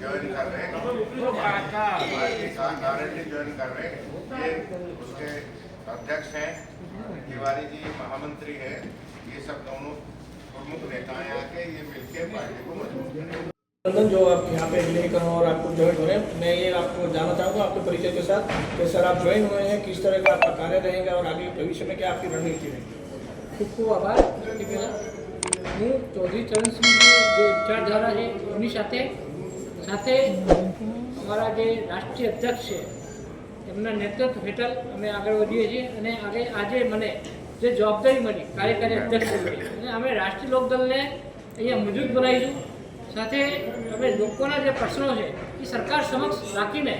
Join कर रहे भारतीय गारंटी ज्वाइन कर रहे हैं। ये उसके अध्यक्ष हैं तिवारी जी महामंत्री हैं। ये सब दोनों प्रमुख नेता है आके ये मिलकर पार्टी को मज़बूत जो आप यहाँ पे लेकर और आपको ज्वाइन हुए मैं ये आपको जानना चाहूँगा आपके परिचय के साथ कि सर आप ज्वाइन हुए हैं किस तरह का आपका कार्य रहेगा और आगे भविष्य में क्या आपकी रणनीति रहेगी? खुद को आभार। चौधरी चरण सिंह की जो विचारधारा है उन्हीं चाहते हैं। સાથે અમારા જે રાષ્ટ્રીય અધ્યક્ષ છે, એમના નેતૃત્વ હેઠળ અમે આગળ વધીએ છીએ અને આગળ આજે મને જે જવાબદારી મળી, કાર્યકારી અધ્યક્ષ મળી અને અમે રાષ્ટ્રીય લોકદળને અહીંયા મજબૂત બનાવીશું. સાથે અમે લોકોના જે પ્રશ્નો છે, એ સરકાર સમક્ષ રાખીને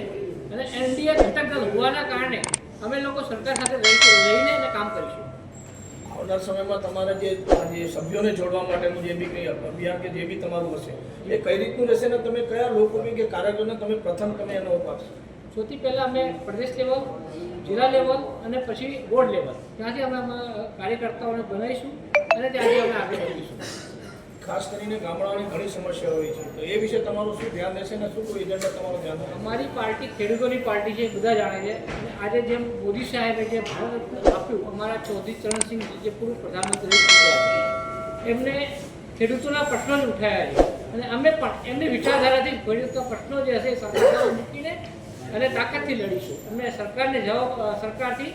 અને એનડીએ ઘટક દળ હોવાના કારણે અમે લોકો સરકાર સાથે રહીને કામ કરીશું. આવનાર સમયમાં તમારા જે જે સભ્યોને જોડવા માટેનું જે બી કંઈ અભિયાન કે જે બી તમારું હશે, એ કઈ રીતનું રહેશે ને તમે કયા લોકો બી કે કાર્યક્રમને તમે પ્રથમ તમે એનો અપાશો સૌથી પહેલાં અમે પ્રદેશ લેવલ, જિલ્લા લેવલ અને પછી બોર્ડ લેવલ. ત્યાંથી અમે કાર્યકર્તાઓને બનાવીશું અને ત્યાંથી અમે આગળ ખાસ કરીને ગામડાઓની ઘણી સમસ્યાઓ હોય છે. તો એ વિશે તમારું શું ધ્યાન રહેશે ને શું એજન્ડા તમારું ધ્યાન અમારી પાર્ટી ખેડૂતોની પાર્ટી છે બધા જાણે છે. અને આજે જેમ મોદી સાહેબે જે ભારત આપ્યું, અમારા ચૌધરી ચરણસિંહજી, જે પૂર્વ પ્રધાનમંત્રી એમને ખેડૂતોના પ્રશ્નો જ ઉઠાવ્યા છે. અને અમે પણ એમની વિચારધારાથી ખેડૂતના પ્રશ્નો જે હશે સરકાર મૂકીને અને તાકાતથી લડીશું. અમે સરકારને જવાબ સરકારથી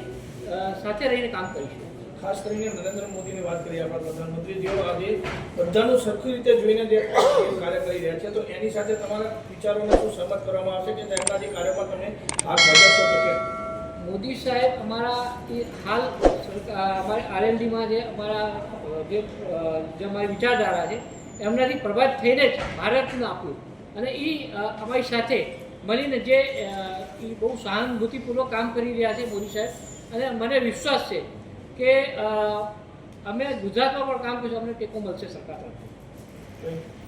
સાથે રહીને કામ કરીશું. ખાસ કરીને નરેન્દ્ર મોદીની વાત કરીએ આપણા પ્રધાનમંત્રી, જેઓ આજે બધાનું સરખી રીતે જોઈને જે કાર્ય કરી રહ્યા છે, તો એની સાથે તમારા વિચારોને શું સહમત કરવામાં આવશે કે તેમના જે કાર્યમાં તમે હાથ ભજવશો કે મોદી સાહેબ, અમારા એ હાલ અમારી આરએલડીમાં જે અમારા, જે અમારી વિચારધારા છે, એમનાથી પ્રભાવિત થઈને જ ભારતને આપ્યું. અને એ અમારી સાથે મળીને જે એ બહુ સહાનુભૂતિપૂર્વક કામ કરી રહ્યા છે મોદી સાહેબ. અને મને વિશ્વાસ છે કે અમે ગુજરાતમાં પણ કામ કરીશું અમને ટેકો મળશે સરકાર તરફથી.